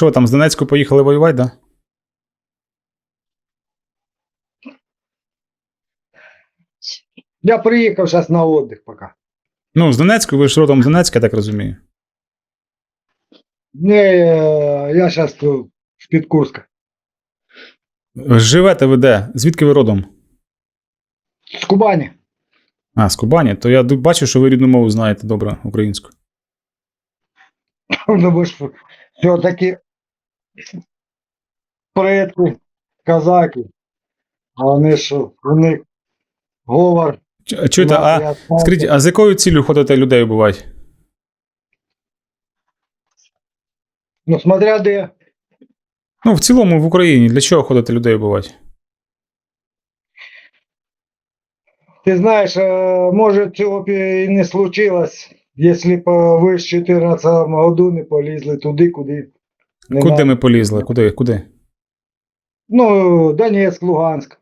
Що ви там з Донецьку поїхали воювати, да? Я приїхав зараз на отдых поки. Ну, з Донецьку, ви ж родом з Донецька, я так розумію. Не, е, я зараз з-під Курська. Живете ви де? Звідки ви родом? З Кубані. А, з Кубані. То я ду- бачу, що ви рідну мову знаєте добре українську. Ну, бо ж все-таки предки, казаки. А вони ж, у них говор. Чуєте, а скажіть, а з якою ціллю ходите людей вбивати? Ну, смотря де. Ну, в цілому в Україні. Для чого ходите людей вбивати? Ти знаєш, е, може цього б і не случилось, якщо б ви з 14 году не полізли туди, куди. Не Куди ми полізли? Куди? Куди? Ну, Донецьк, Луганськ.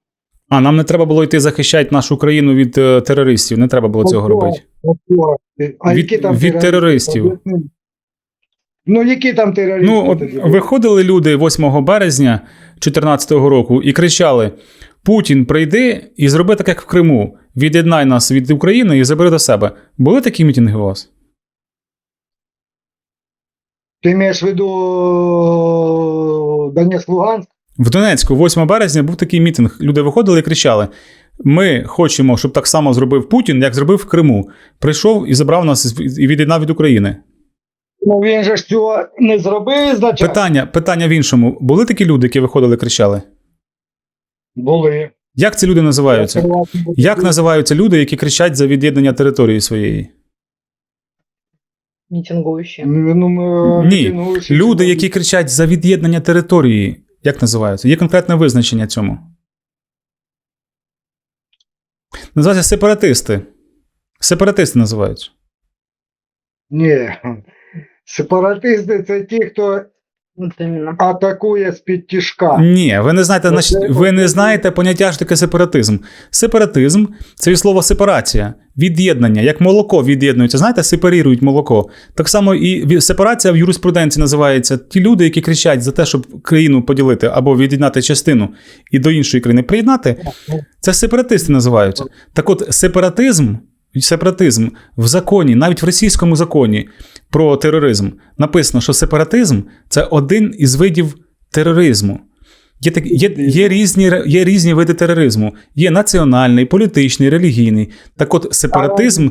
А, нам не треба було йти захищати нашу країну від е, терористів. Не треба було цього робити. А Від- які там від терористів. Ну, які там терористи? Ну, от тоді? виходили люди 8 березня 2014 року і кричали: Путін, прийди і зроби так, як в Криму. Від'єднай нас від України і забери до себе. Були такі мітинги у вас? Ти маєш в виду Донецьк, Луганськ? В Донецьку, 8 березня, був такий мітинг. Люди виходили і кричали: Ми хочемо, щоб так само зробив Путін, як зробив в Криму. Прийшов і забрав нас і від'єднав від України. Ну, він же ж цього не зробив ізначально. Питання, питання в іншому: були такі люди, які виходили і кричали? Були. Як ці люди називаються? Як називаються люди, які кричать за від'єднання території своєї? Митингующие. Ну, Ні, Люди, які кричать за від'єднання території, як називаються? Є конкретне визначення цьому. Називаються сепаратисти. Сепаратисти називаються. Ні. Сепаратисти це ті, хто. Атакує з-під тяжка. Ні, ви не знаєте, значить, ви не знаєте поняття що таке сепаратизм. Сепаратизм це від слова сепарація, від'єднання, як молоко від'єднується. Знаєте, сепарірують молоко. Так само і сепарація в юриспруденції називається ті люди, які кричать за те, щоб країну поділити або від'єднати частину і до іншої країни приєднати. Це сепаратисти називаються. Так от, сепаратизм. Сепаратизм в законі, навіть в російському законі про тероризм, написано, що сепаратизм це один із видів тероризму. Є, так, є, є, різні, є різні види тероризму. Є національний, політичний, релігійний. Так от, сепаратизм,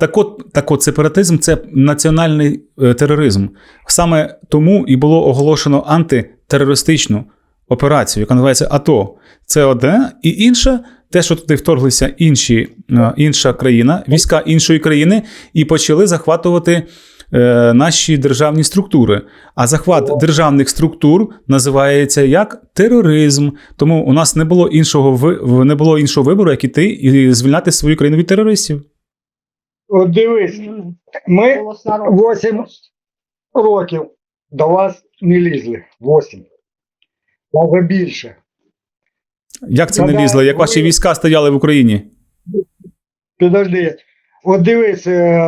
так от, так от сепаратизм це національний е, тероризм. Саме тому і було оголошено антитерористичну операцію, яка називається АТО. Це одне, і інше, те, що туди вторглися інші, е, інша країна, війська іншої країни, і почали захватувати е, наші державні структури. А захват державних структур називається як тероризм. Тому у нас не було іншого не було іншого вибору, як іти і звільняти свою країну від терористів. От дивись, ми голос народа. восемь років до вас не лізли. Восім. Даже більше. Як це не лізло? Як ваші війська стояли в Україні? Підожди. От дивись, е,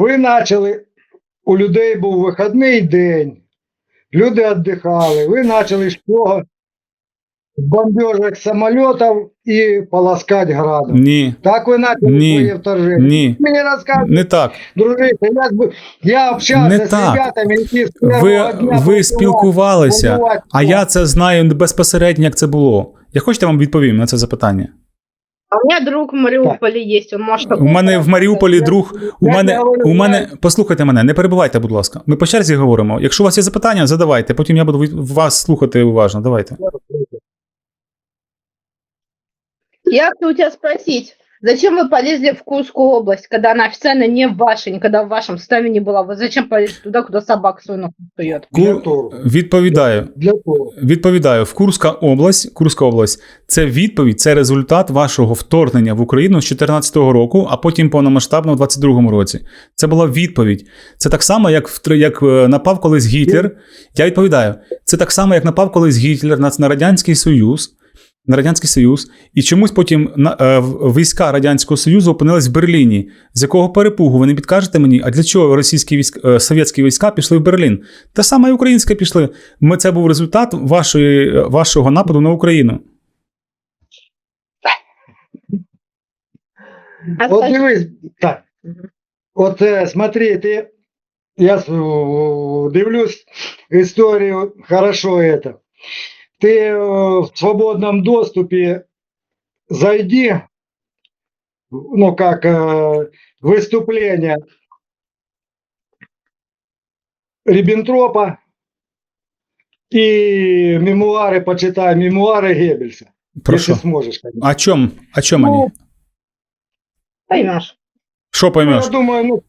ви почали, у людей був вихідний день, люди віддихали, ви почали з чого? Бомбежок самольотів і полоскати градом. Ні, Так ви почали Ні. своє вторження. ні, Мені розказують, не так. дружище, я, б- я общався Не з так. ребятами, які з Ви, дня ви спілкувалися, бомбувати. а я це знаю безпосередньо, як це було. Я хочете я вам відповім на це запитання? А у мене друг в Маріуполі є, він може. У мене в Маріуполі друг. У мене, у мене, послухайте мене, не перебувайте, будь ласка. Ми по черзі говоримо. Якщо у вас є запитання, задавайте. Потім я буду вас слухати уважно. Давайте. Я хочу у тебя спросить, зачем вы полезли в Курскую область, когда она официально не ваша, никогда в вашем составе не была? Вы зачем полезли туда, куда собака свою ногу сует? Для Ку- того. Відповідаю. Для того. Відповідаю, в Курська область, Курська область це відповідь, це результат вашого вторгнення в Україну з 2014 року, а потім повномасштабно в 2022 році. Це була відповідь. Це так само, як, в, як е, напав колись Гітлер. Я відповідаю, це так само, як напав колись Гітлер на, на Радянський Союз. на Радянський Союз, і чомусь потім на, е, війська Радянського Союзу опинились в Берліні. З якого перепугу ви не підкажете мені, а для чого російські війська, е, совєтські війська пішли в Берлін? Те саме і українське пішли. Ми, це був результат вашої, е, вашого нападу на Україну. А От дивись, так. От е, смотри, ти, я дивлюсь історію, хорошо это. Ти е, в свободном доступе зайди, ну как э, выступление Риббентропа и мемуары, почитай, мемуары Геббельса, Про если сможешь. конечно. А чом? А чом Ну, мені? Поймешь. Що Ну, поймеш? Я думаю, ну,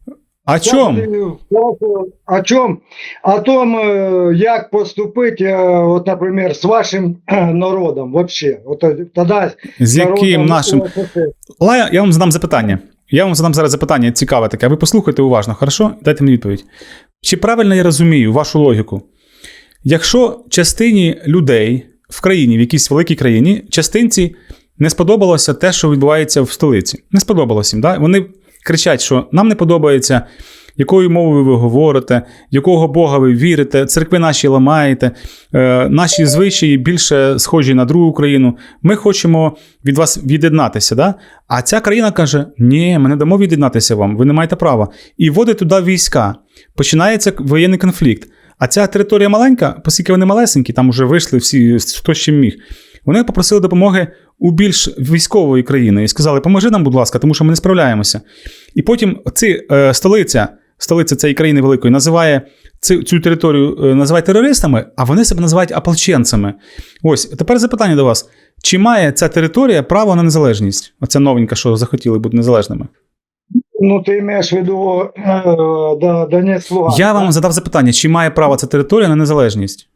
Зараз, е, О чому? О том, е, як поступити, е, от, наприклад, з вашим народом вообще. От е, тоді З яким нашим. УРСР. Ла, я вам задам запитання. Я вам задам зараз запитання цікаве таке. Ви послухайте уважно, хорошо? Дайте мені відповідь. Чи правильно я розумію вашу логіку? Якщо частині людей в країні, в якійсь великій країні, частинці не сподобалося те, що відбувається в столиці. Не сподобалося їм. Да? Вони кричать, що нам не подобається, якою мовою ви говорите, якого Бога ви вірите, церкви наші ламаєте, е, наші звичаї більше схожі на другу країну. Ми хочемо від вас від'єднатися. Да? А ця країна каже: Ні, ми не дамо від'єднатися вам, ви не маєте права. І вводить туди війська. Починається воєнний конфлікт. А ця територія маленька, оскільки вони малесенькі, там вже вийшли всі, хто чим міг. Вони попросили допомоги у більш військової країни і сказали: поможи нам, будь ласка, тому що ми не справляємося. І потім ці, е, столиця, столиця цієї країни великої називає цю, цю територію е, називає терористами, а вони себе називають ополченцями. Ось тепер запитання до вас: чи має ця територія право на незалежність? Оця новенька, що захотіли бути незалежними? Ну, ти маєш в виду е, До- Донецьк Луганськ. Я вам задав запитання, чи має право ця територія на незалежність?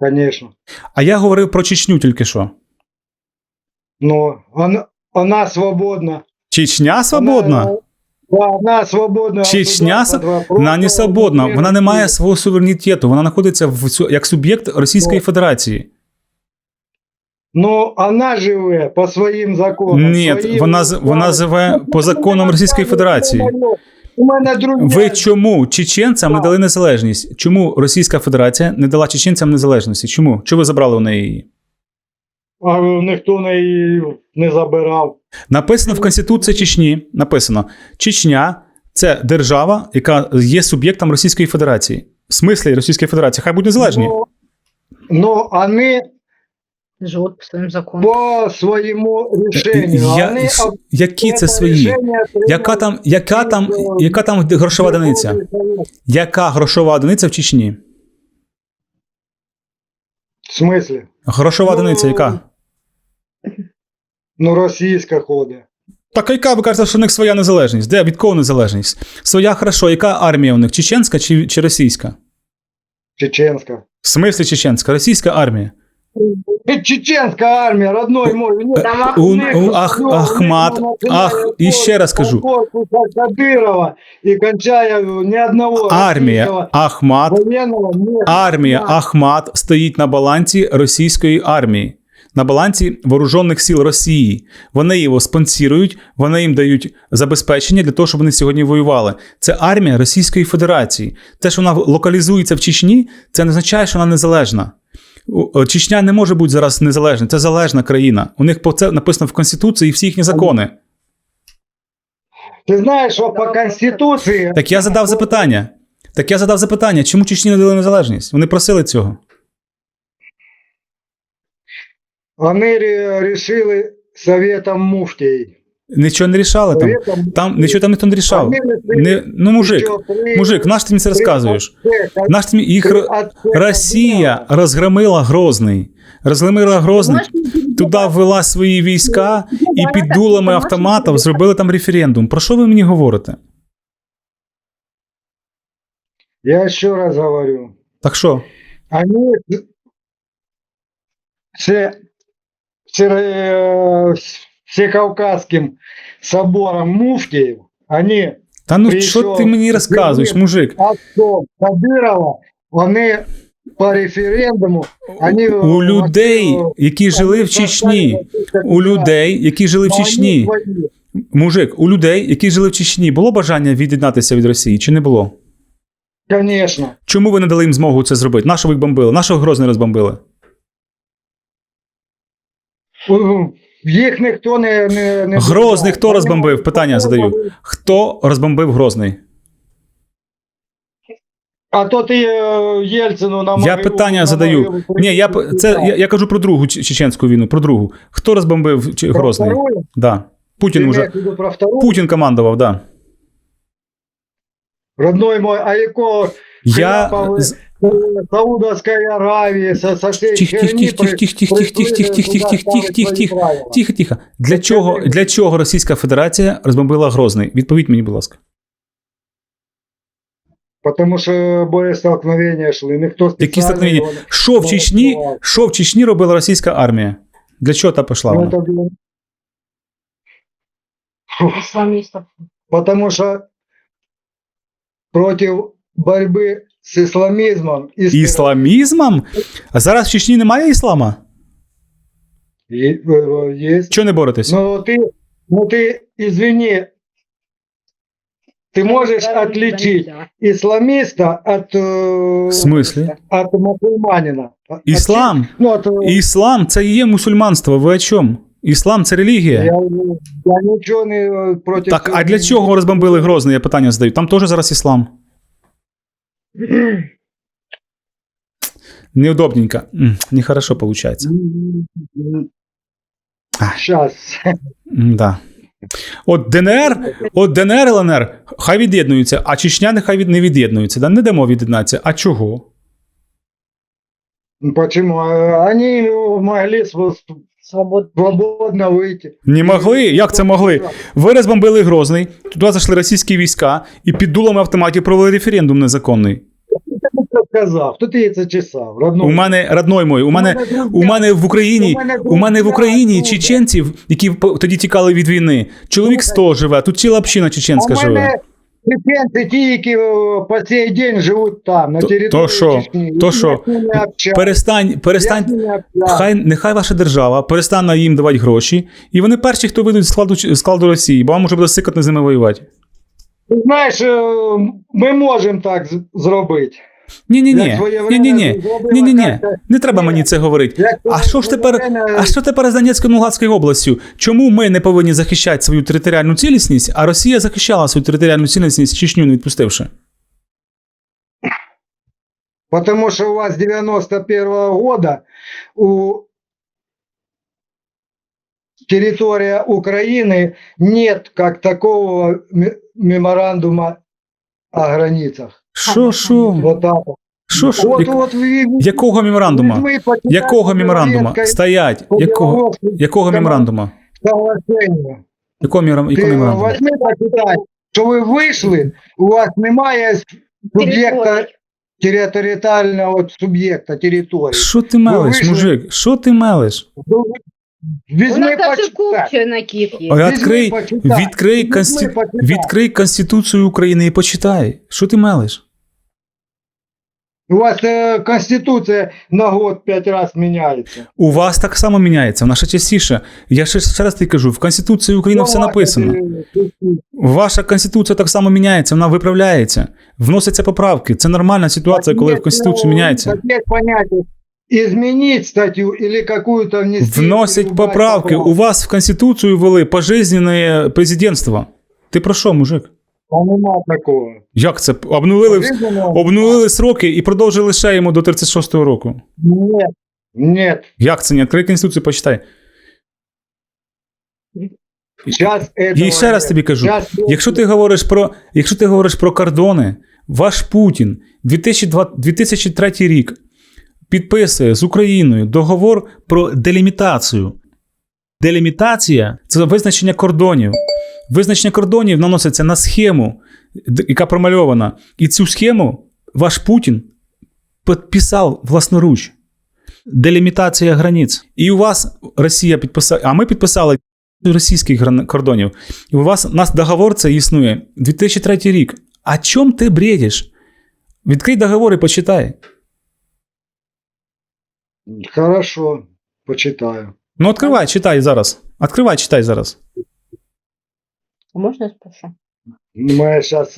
Звісно. А я говорив про Чечню тільки що. Ну, вона, вона свободна. Чечня свободна? Вона, вона свободна. Чечня Вона не свободна, вона не має свого суверенітету, вона знаходиться в, як суб'єкт Російської Федерації. Ну, вона живе по своїм законам. Ні, своїм вона, вона живе по законам Російської Федерації. Ви чому чеченцям не дали незалежність? Чому Російська Федерація не дала чеченцям незалежності? Чому? Чому ви забрали у неї її? А ніхто не, не забирав. Написано в Конституції Чечні: написано: Чечня це держава, яка є суб'єктом Російської Федерації. В смислі Російської Федерації, хай будуть незалежні. Ну, ну, вони Живут по своим законам. по своєму рішенню. Я, вони які це свої? рішення Яка там, яка там, яка там грошова одиниця? Яка грошова одиниця в Чечні? смислі? Грошова одиниця, яка? Ну, російська ходить. Так а яка ви кажете, що в них своя незалежність? Де від кого незалежність? Своя хорошо, яка армія у них? Чеченська чи, чи російська? Чеченська. В смислі чеченська? Російська армія. Чеченська армія, родной мой. Ні, Там У, у, ах, Ахмат, ах, і ще раз кажу. Кадирова і кончає ні одного Армія російського Ахмат, воєнного ні. армія Ахмат стоїть на балансі російської армії, на балансі вооружених сил Росії. Вони його спонсірують, вони їм дають забезпечення для того, щоб вони сьогодні воювали. Це армія Російської Федерації. Те, що вона локалізується в Чечні, це не означає, що вона незалежна. Чечня не може бути зараз незалежна, це залежна країна. У них це написано в Конституції і всі їхні закони. Ти знаєш, що по Конституції Так я задав запитання. Так я задав запитання, чому Чечні не дали незалежність? Вони просили цього. Вони рішили Советом муфтій. Нічого не рішали там. Там нічого там ніхто не рішав. Не, ну, мужик, мужик, наш ти мені це розказуєш? Наш ти їх Росія розгромила Грозний. Розгромила Грозний, туди ввела свої війська і під дулами автоматів зробили там референдум. Про що ви мені говорите? Я ще раз говорю. Так що? Они все, все, э, Всекавказским собором муфтиев, они Та ну що ти мені розказуєш, мужик? отцом Кадырова, они по референдуму, они... У людей, які жили в Чечні, у людей, які жили в Чечні, мужик, у людей, які жили в Чечні, було бажання від'єднатися від Росії чи не було? Конечно. Чому ви не дали їм змогу це зробити? Нащо ви їх бомбили? Нащо Грозний розбомбили? У- Їх ніхто не... не, не Грозний хто розбомбив? Питання задаю. Хто розбомбив Грозний? А то ти е, Єльцину на Я питання задаю. Ні, я це я, я кажу про другу чеченську війну, про другу. Хто розбомбив Ч- Грозний? Да. Путін уже. Про вторую? Путін командував, да. Родной мой, а якого Я Хляпа з- Саудовской Аравии, со, со всей Тих, тих, херни тих, тих, тих, тих, тих, тих, тих, тих, тих, тих, тих, тих, тих. Тихо, тихо. Для чого, для чого Російська Федерація розбомбила Грозний? Відповідь мені, будь ласка. Потому що боєстолкновення шли, ніхто Які столкновення? Що в Чечні, що в Чечні робила російська армія? Для чого та пішла? Ну, вона? Потому що проти боротьби з ісламізмом і Ісламізмом? А зараз в Чечні немає іслама? Є, е, є. Чого не боретесь? Ну ти, ну ти, извини, ти можеш отличить исламиста от, В смислі? от мусульманина. Іслам? Ну, от, Іслам це і є мусульманство. Ви о чому? Іслам це релігія. я, я нічого не е, проти Так, а для чого розбомбили Грозний? Я питання задаю. Там теж зараз іслам. Неудобненько. Нехорошо виходить. Щас. Да. От ДНР, от ДНР, ЛНР, хай від'єднуються, а Чечня нехай від, не від'єднується. Да? Не дамо від'єднатися. А чого? Почему? Они могли. Свободно выйти. Не могли? Як це могли? Ви розбомбили Грозний, туди зайшли російські війська і під дулами автоматів провели референдум незаконний. Хто сказав? Хто ти це чесав? Родной? У мене, родной мой, у мене, у мене в Україні, у мене в Україні чеченців, які тоді тікали від війни, чоловік 100 живе, тут ціла община чеченська У живе. Чеченці ті, які по цей день живуть там, на території то що? Чечні. То що? Перестань, перестань. Хай нехай ваша держава перестане їм давати гроші, і вони перші, хто вийдуть з складу, з складу Росії, бо вам вже буде сикати з ними воювати. Ти знаєш, е, ми можемо так зробити. Ні, ні, ні. Ні, ні, ні. Ні, ні, ні. Не треба мені це говорити. А що ж тепер? А що тепер з Донецькою Луганською областю? Чому ми не повинні захищати свою територіальну цілісність, а Росія захищала свою територіальну цілісність Чечню не відпустивши? Потому что у вас с 91 года у территория Украины нет как такого м- меморандума о границах. Що, що? Що, що? Як- Якого меморандума? Якого меморандума? Стоять. Якого, якого меморандума? соглашение. Якого мемора- Ти якого меморандума? почитай, що ви вийшли, у вас немає суб'єкта територіального суб'єкта території. Що ти мелиш, мужик? Що ти мелиш? У Візьми нас даже почитай. накид есть. Ой, Відкрий, почитай. відкрий, Візьми, почитай. відкрий Конституцію України і почитай. Що ти мелиш? У вас е, Конституція на год п'ять разів міняється. У вас так само міняється, вона ще частіше. Я ще, ще раз тобі кажу, в Конституції України все Ну, написано. е, Ваша Конституція так само міняється, вона виправляється. Вносяться поправки. Це нормальна ситуація, коли в Конституцію міняється. Понятие изменить статью или какую-то внести. Вносять поправки. У вас в Конституцію ввели пожизненне президентство. Ти про що, мужик? А нема такого. Як це? Обнулили, Пожизненного? обнулили сроки і продовжили ще йому до 36-го року. Нет. Нет. Як це ні? Відкрий Конституцію, почитай. Сейчас этого І ще раз нет. тобі кажу: Щас якщо ти говориш про, якщо ти говориш про кордони, ваш Путін 2002 2003 рік підписує з Україною договор про делімітацію. Делімітація це визначення кордонів. Визначення кордонів наноситься на схему, яка промальована. І цю схему ваш Путін підписав власноруч. Делімітація границь. І у вас Росія підписала, а ми підписали російських кордонів. І у вас у нас договор це існує 2003 рік. О чому ти бредиш? Відкрий договор і почитай. Хорошо, почитаю. Ну, відкривай, читай зараз. Відкривай, читай зараз. А Можно я спрошу? У мене зараз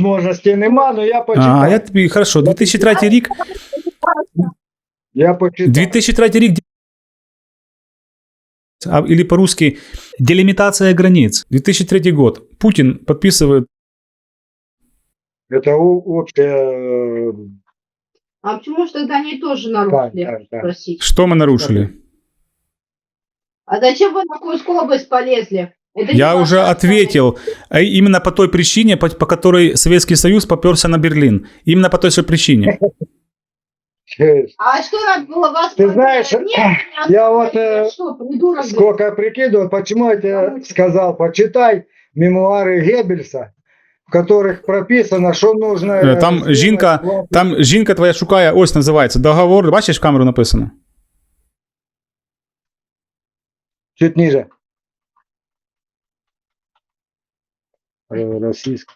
можливості нема, але я почитаю. А, я тобі, хорошо, 2003 рік, Я почитаю. 2003 рік, а, или по-русски, делимитация границ. 2003 год. Путин подписывает Это у- общее... э, А почему же тогда они тоже нарушили? так, так. Спросить. Что мы нарушили? А зачем вы на Курскую область полезли? Это Я уже страна. ответил. А Именно по той причине, по, по которой Советский Союз поперся на Берлин. Именно по той же причине. А что надо было вас... Ты знаешь, Нет, я вот, э, что, придурок, блин? Сколько я прикидывал, почему я тебе сказал, почитай мемуары Геббельса, в которых прописано, что нужно... Э, там сделать жінка- власне- Там жінка твоя шукає, ось називається договор. Бачиш, в камеру написано. Чуть ниже. Э, Российск-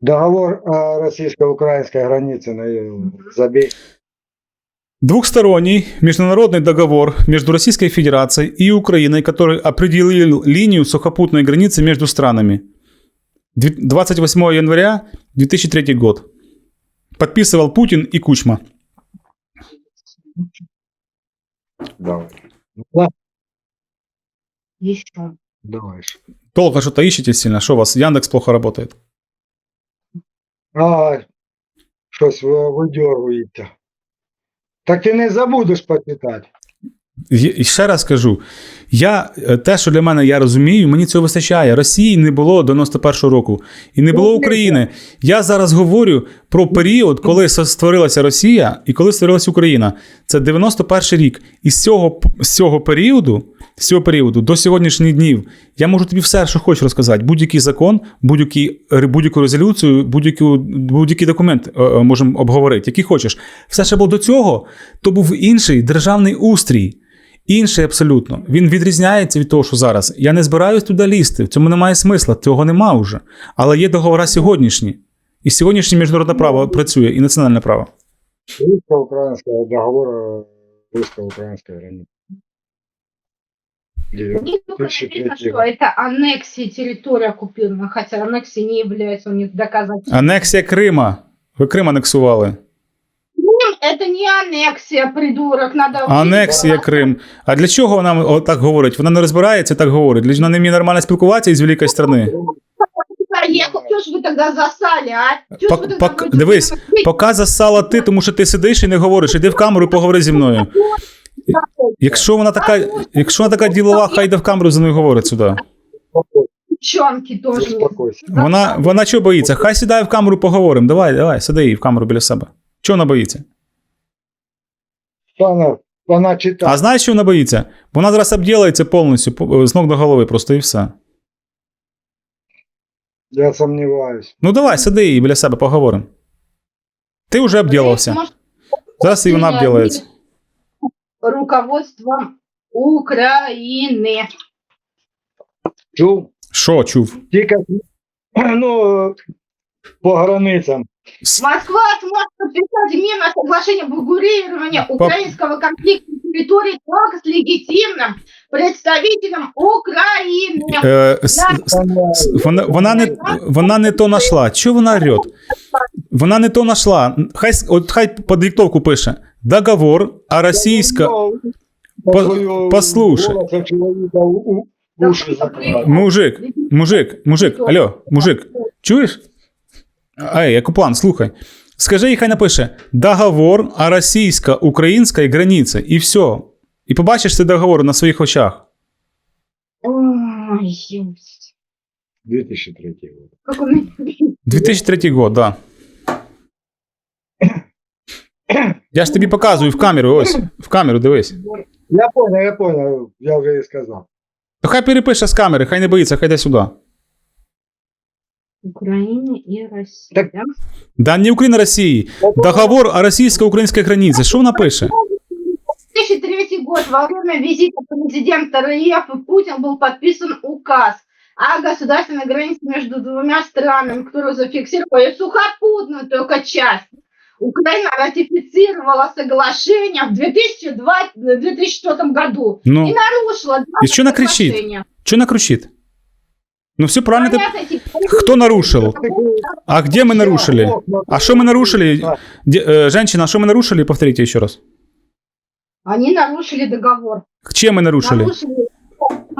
Договор о российско-украинской границе. на- э, Забей. Двухсторонний международный договор между Российской Федерацией и Украиной, который определил линию сухопутной границы между странами. Две- 28 января 2003 год. Подписывал Путин и Кучма. Давай. Да, Еще. давай. Долго что-то ищете сильно. Что у вас? Яндекс плохо работает. А, щось ви видергуєте. Так ти не забудеш почитати. І ще раз кажу: я е, те, що для мене я розумію, мені цього вистачає. Росії не було 91-го року і не було України. Я зараз говорю про період, коли створилася Росія і коли створилася Україна. Це 91 рік. І з цього, з цього періоду, з цього періоду до сьогоднішніх днів я можу тобі все, що хочу розказати. Будь-який закон, будь-який, будь-яку резолюцію, будь-який документ е, е, можемо обговорити, який хочеш. Все, що було до цього, то був інший державний устрій. Інший абсолютно. Він відрізняється від того, що зараз. Я не збираюсь туди лізти. В цьому немає смисла, цього нема вже. Але є договори сьогоднішні. І сьогоднішнє міжнародне право працює, і національне право. Границы. Девя- Мне только 2003 написано, что это аннексия территории оккупирована, хотя аннексия не является у них доказательством. Анексія Крима. Ви Крим анексували. Это не аннексия, придурок, надо... Анексія Крим. А для чого вона так говорить? Вона не розбирається, так говорить. Для вона не вміє нормально спілкуватися із великої страни. Поехал, что ж вы тогда засали, а? Чё ж Пок- вы тогда пок- будете дивись, говорить? Поки засала ти, тому що ти сидиш і не говориш. Іди в камеру і поговори зі мною. Якщо вона така, якщо вона така ділова, хай йде в камеру зі мною говорить сюди. Девчонки тоже. не- Успокойся. Вона, вона чого боїться? Хай сідає в камеру, поговоримо. Давай, давай, сиди її в камеру біля себе. Чого вона боїться? Она, она читает. А знаєш, що вона боїться? Вона зараз обділається повністю по- з ног до голови, просто і все. Я сомневаюсь. Ну давай, сиди її біля себе, поговоримо. Ти вже обділився. Зараз і вона обділається. Руководством Украины. Чув? Що чув? Тільки, ну, по границам. Москва сможет подписать мирное соглашение об урегулировании украинского конфликта на территории только с легитимным представителем Украины. Е, с- с- с- вона, вона, не, вона не то нашла. Чого вона орет? Вона не то нашла. Хай, с- от хай по диктовку пише. Договор о російська... По- послушай. Голоса у, у. Мужик, мужик, мужик, алло, мужик, чуєш? Ей, Якуплан, слухай. Скажи, їй хай напише договор о російсько-українській границі, і все. І побачиш цей договор на своїх очах. Ой, ёсть. 2003 год. Как у меня 2003 год, да. Я ж тобі показую в камеру, ось, в камеру дивись. Я понял, я понял, я вже і сказав. То хай перепише з камери, хай не боїться, хай йде сюди. Украина и Россия. Так- да? Да не Україна Росії. Договор о російсько-українській границі. Що вона пише? 2003 год во время визита президента РФ и Путин был подписан указ о государственной границе между двумя странами, который зафиксировал сухопутную только часть. Украина ратифицировала соглашение в 2002, 2004 году Ну, и нарушила два И что она кричит? соглашения. що вона кричить? Ну, все правильно. Ти... Понятно, теперь- Хто нарушив? А где мы нарушили? А что мы нарушили? Де- э, женщина, а что мы нарушили? Повторите еще раз. Они нарушили договор. Чем мы нарушили? Нарушили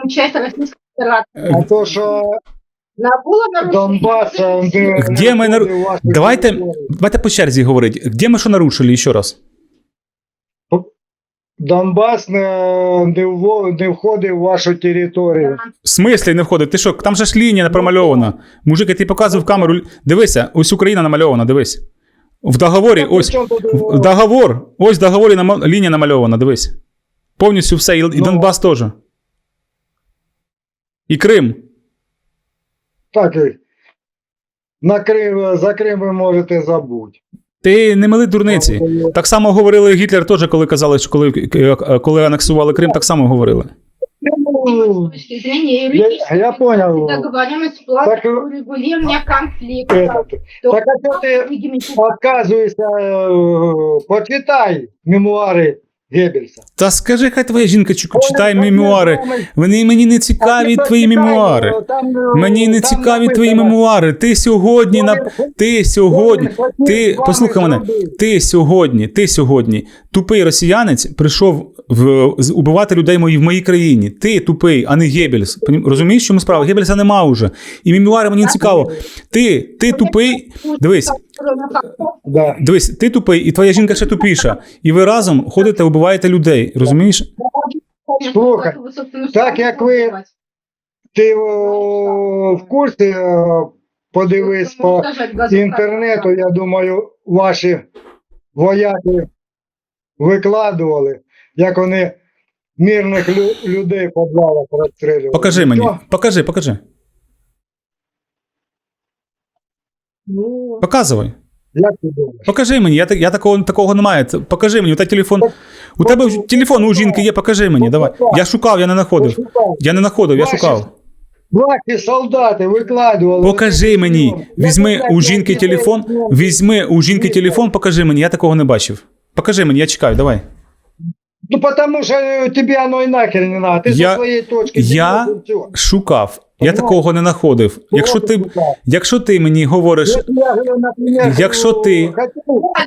часть Российской Федерации. А то, що На было нарушено. Донбас, е, де- Где ми нар- де ваші Давайте, території. давайте по черзі говорити. Где ми що нарушили ще раз? Донбас не, не, вво- не входить в вашу територію. В смислі не входить? Ти що, там же ж лінія промальована. Мужик, я тобі показував камеру. Дивися, ось Україна намальована, дивись. В договорі, ось. В договор, ось в договорі нама- лінія намальована, дивись. Повністю все, і, і Ну. Донбас теж. І Крим. Так, і на Крим, за Крим ви можете забути. Ти не мили дурниці. Так само говорили Гітлер теж, коли казали, що коли, е, коли анексували Крим, так само говорили. Я- я понял. договоренность Так, урегулирования конфликта. этот, Так а що ти відказуєшся, е, почитай мемуари Геббельса. Та скажи, хай твоя жінка читає мемуари. Вони мені не цікаві твої мемуари. Мені не цікаві твої мемуари. Ти сьогодні на ти сьогодні. ти- послухай мене. Ти сьогодні, ти сьогодні, тупий росіянець, прийшов в, убивати людей мої в моїй країні. Ти тупий, а не Геббельс. Розумієш, що ми справа? Геббельса нема вже. І мемуари мені не цікаво. Ти, ти тупий. Дивись, дивись, ти тупий, і твоя жінка ще тупіша. І ви разом ходите, вбиваєте людей. Розумієш? Слухай, так як ви- Ти о, в курсі е, подивись по інтернету, я думаю, ваші вояки викладували, як вони мирних лю- людей в підвалах розстрілювали. Покажи мені. Що? Покажи, покажи. Ну, Показувай. Як ти думаєш? Покажи мені, я, так- я такого, такого немає. Це- Покажи мені, у тебе телефон. У тебе ж телефон у жінки є, покажи мені, давай. Я шукав, я не знаходив. Я не знаходив, я шукав. Ваші солдати викладували. Покажи мені. Візьми у жінки телефон, візьми у жінки телефон, покажи мені, я такого не бачив. Покажи мені, я чекаю, давай. Ну, потому що е, тобі оно і нахер не надо. Ти Я- зі своєї точки. я-. Шукав. Я такого не знаходив. Якщо ти, якщо ти мені говориш, Якщо Якщо ти-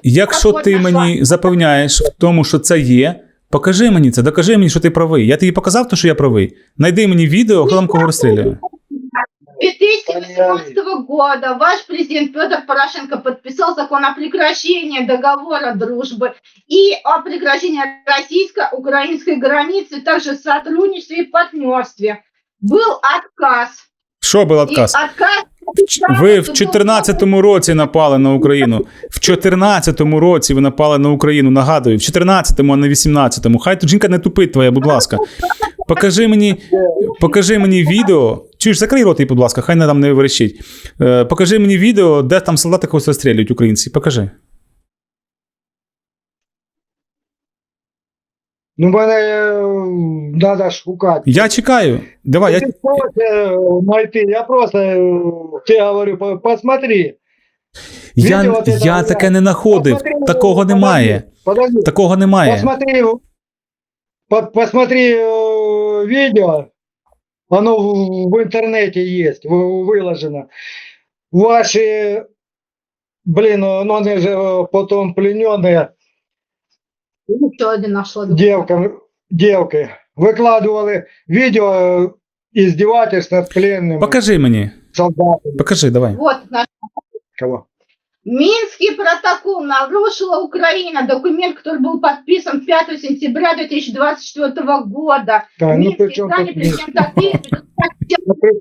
якщо ти мені запевняєш в тому, що це є, покажи мені це, докажи мені, що ти правий. Я тобі показав, то, що я правий. Найди мені відео, хто там кого розстрілює. 2018 года ваш президент Петр Порошенко подписал закон о прекращении договора дружбы и о прекращении российско-украинской границы, также сотрудничестве и партнерстве. Был отказ. Що був И отказ? отказ Ви в 14-му році напали на Україну. В 14-му році ви напали на Україну. Нагадую, в 14-му, а не 18-му. Хай тут жінка не тупить твоя, будь ласка. Покажи мені, покажи мені відео. Чуєш, закрий рот, будь ласка, хай не там не верещить. Е, покажи мені відео, де там солдати когось розстрілюють українці. Покажи. Ну, мене треба шукати. Я чекаю. Давай, я... Ти хочеш знайти, я просто е, тебе говорю, посмотри. Я, Відео ти я таке не знаходив. Посмотри, Такого подожди, немає. Подожди, Такого немає. посмотри, по- посмотри э, видео, оно в, в интернете есть, в- выложено. Ваши, блин, ну они же э, потом плененные еще один нашла. девкам, девки, выкладывали видео э, издевательств над пленными Покажи мені. солдатами. Покажи, давай. Вот наш Кого? Минский протокол нарушила Украина, документ, который был подписан 5 сентября 2024 года. Да, ну Минские при чем президента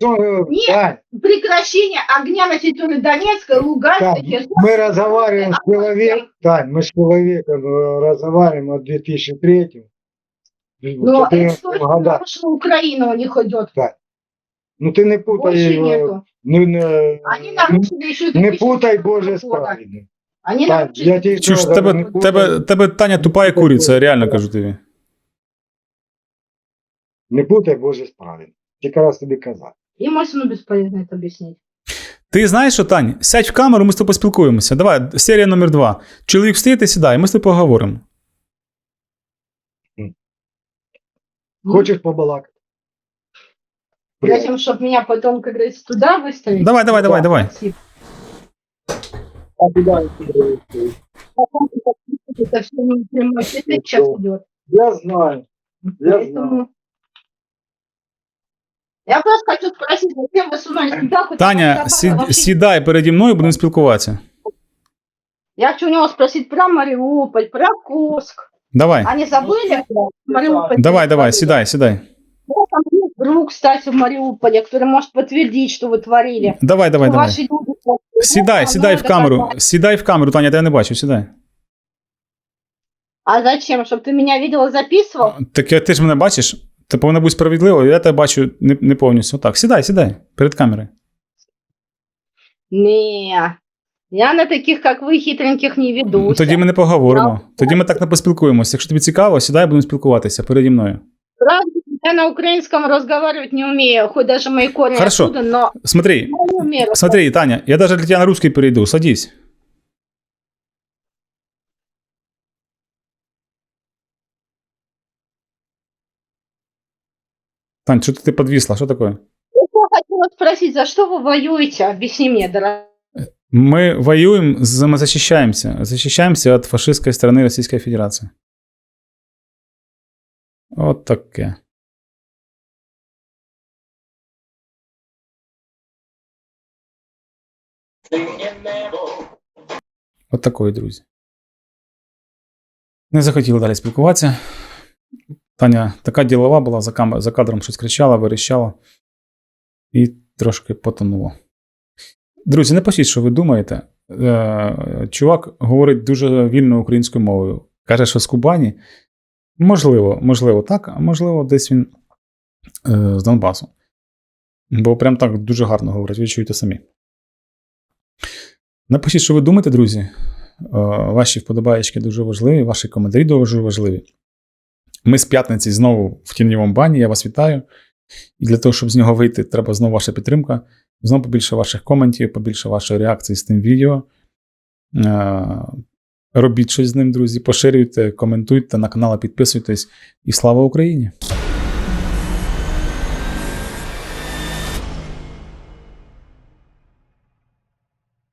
Ну, э, Нет. Тань, прекращение огня на территории Донецкой, Луганской, Тань, мы разговариваем с человеком, Тань, мы с человеком э, разговариваем от 2003 Но это года. Украина у них идет. Ну ты не путай Больше его. нету. Ну, не, Они нарушили еще и не путай 2004 Боже года. справедливо. Они Тань, нарушили я тебе Чуєш, що тебе, не путай. тебе, тебе Таня тупа і куриця, реально кажу тобі. Не путай Боже справедливо. Тільки раз тобі казав. Им очень бесполезно это объяснить. Ти знаєш що, Тань? Сядь в камеру, ми з тобою поспілкуємося. Давай, серія номер два. Чоловік встає, ти сідай, ми з тобою поговоримо. Хочеш побалакати? Зачем, чтобы меня потом, как говорится, туда выставить? Давай, давай, давай, давай. Спасибо. А куди я тебе? Потом Это все не прямой эфир сейчас идет. Я знаю. Я Поэтому- знаю. Я просто хочу спросить, зачем вы сунулись туда, куда Таня, собака сід, вообще- сідай переді мною, будемо спілкуватися. Я хочу у него спросить про Мариуполь, про Курск. Давай. Они забыли Мариуполь? Давай, давай, сідай, сідай. Вот там есть друг, кстати, в Мариуполе, который может подтвердить, что вы творили. Давай, давай, Что давай. ваши люди... Сідай, Ну, сідай в это камеру. доказать. Сідай в камеру, Таня, я тебе не бачу, сідай. А зачем? Чтобы ты меня видел и записывал? Так я- ти ж мене бачиш, ти повинна бути справедливо, я тебе бачу не, не повністю. Так, сідай, сідай, перед камерою. Не, я на таких, как вы, хитреньких не ведусь. Тоді ми не поговоримо. Тоді ми так не поспілкуємося. Якщо тобі цікаво, сідай, будемо спілкуватися переді мною. Правда, я на украинском разговаривать не умею, хоть даже мои корни Хорошо. оттуда, но Смотри, смотри, Таня, я даже для тебя на русский перейду. Садись. Тань, что ты подвисла? Что такое? Я хотела спросить, за что вы воюете? Объясни мне, дорогая. Мы воюем, мы защищаемся. Защищаемся от фашистской стороны Российской Федерации. Вот таке. От такої, друзі. Не захотіли далі спілкуватися. Таня така ділова була за, кам... за кадром щось кричала, верещала і трошки потонула. Друзі, не пишіть, що ви думаєте. Е, Чувак говорить дуже вільно українською мовою. Каже, що з Кубані. Можливо, можливо, так, а можливо, десь він е, з Донбасу. Бо прям так дуже гарно говорить, ви чуєте самі. Напишіть, що ви думаєте, друзі. Е, Ваші вподобаєчки дуже важливі, ваші коментарі дуже важливі. Ми з п'ятниці знову в тіньовому бані. Я вас вітаю. І для того, щоб з нього вийти, треба знову ваша підтримка. Знову побільше ваших коментів, побільше вашої реакції з тим відео. Е, Робіть щось з ним, друзі. Поширюйте, коментуйте, на канал підписуйтесь. І слава Україні!